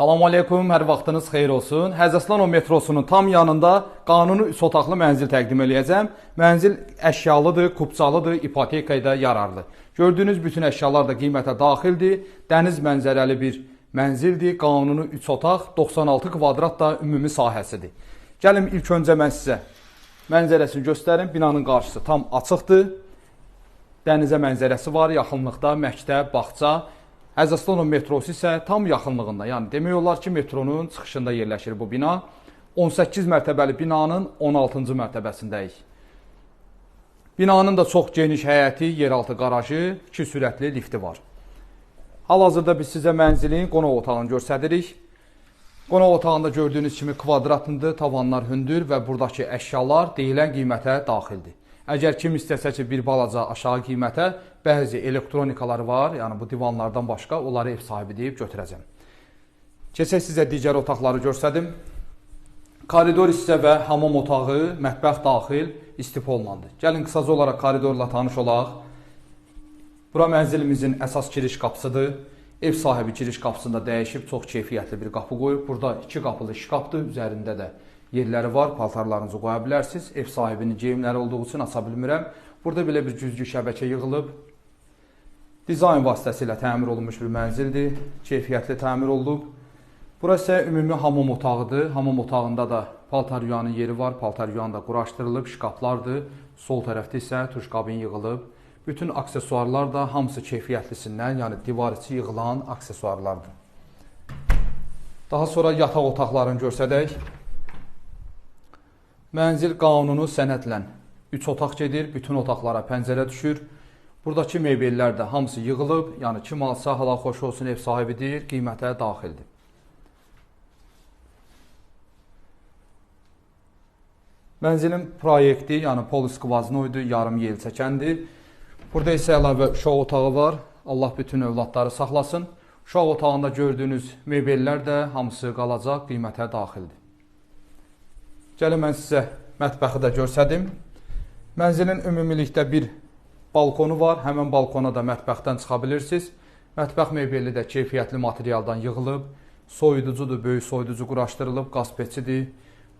Salam aleykum, hər vaxtınız xeyir olsun. Həzəslanov metrosunun tam yanında qanuni 3 otaqlı mənzil təqdim eləyəcəm. Mənzil əşyalıdır, kupçalıdır, ipotekaya da yararlı. Gördüyünüz bütün əşyalar da qiymətə daxildir. Dəniz mənzərəli bir mənzildir. Qanuni 3 otaq, 96 kvadrat da ümumi sahəsidir. Gəlin ilk öncə mən sizə mənzərəsini göstərim. Binanın qarşısı tam açıqdır. Dənizə mənzərəsi var, yaxınlıqda məktəb, bağça. Əzəslanov metrosu isə tam yaxınlığında, yəni demək olar ki, metronun çıxışında yerləşir bu bina. 18 mərtəbəli binanın 16-cı mərtəbəsindəyik. Binanın da çox geniş həyəti, yeraltı qarajı, 2 sürətli lifti var. Hal-hazırda biz sizə mənzilin qonaq otağını göstəririk. Qonaq otağında gördüyünüz kimi kvadratındır, tavanlar hündür və buradakı əşyalar deyilən qiymətə daxildir. Əgər kim istəsə ki, bir balaca aşağı qiymətə bəzi elektronikalar var, yəni bu divanlardan başqa onları ev sahibi deyib götürəcəm. Keçək sizə digər otaqları göstərdim. Koridor hissə və hamam otağı, mətbəx daxil istipollandı. Gəlin qısaca olaraq koridorla tanış olaq. Bura mənzilimizin əsas giriş qapısıdır. Ev sahibi giriş qapısında dəyişib çox keyfiyyətli bir qapı qoyub. Burada iki qapılı şkafdır, üzərində də yerləri var, paltarlarınızı qoya bilərsiniz. Ev sahibinin geyimləri olduğu üçün aça bilmirəm. Burada belə bir güzgü şəbəkə yığılıb. Dizayn vasitəsilə təmir olunmuş bir mənzildir. Keyfiyyətli təmir olunub. Burası isə ümumi hamam otağıdır. Hamam otağında da paltar yuyanın yeri var. Paltar yuyan da quraşdırılıb, şkaflardır. Sol tərəfdə isə tuşqabin yığılıb. Bütün aksesuarlar da hamısı keyfiyyətlisindən, yəni divar içi yığılan aksesuarlardır. Daha sonra yataq otaqlarını görsədək. Mənzil qanunu sənədlə 3 otaq gedir, bütün otaqlara pəncərə düşür. Buradakı mebellər də hamısı yığılıb, yəni kim alsa hala xoş olsun ev sahibidir, qiymətə daxildir. Mənzilin proyekti, yəni polis skvaznoydur, yarım yel çəkəndir. Burada isə əlavə uşaq otağı var. Allah bütün övladları saxlasın. Uşaq otağında gördüyünüz mebellər də hamısı qalacaq, qiymətə daxildir. Gəlin mən sizə mətbəxi də göstərim. Mənzilin ümumilikdə bir balkonu var. Həmin balkona da mətbəxdən çıxa bilirsiniz. Mətbəx mebeli də keyfiyyətli materialdan yığılıb. Soyuducudur, böyük soyuducu quraşdırılıb, qaz peçidir.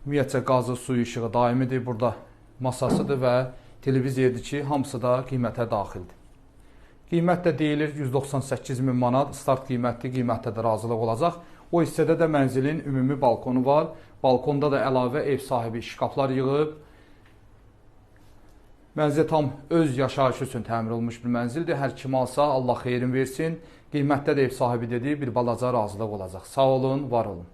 Ümumiyyətcə qazı, suyu, işığı daimidir. Burada masasıdır və televizordur ki, hamısı da qiymətə daxildir. Qiymət də deyilir 198 min manat, start qiymətli qiymətdə də razılıq olacaq. O hissədə də mənzilin ümumi balkonu var. Balkonda da əlavə ev sahibi şkaflar yığıb. Mənzil tam öz yaşayışı üçün təmir olunmuş bir mənzildir. Hər kim alsa Allah xeyrin versin. Qiymətdə də ev sahibi dediyi bir balaca razılıq olacaq. Sağ olun, var olun.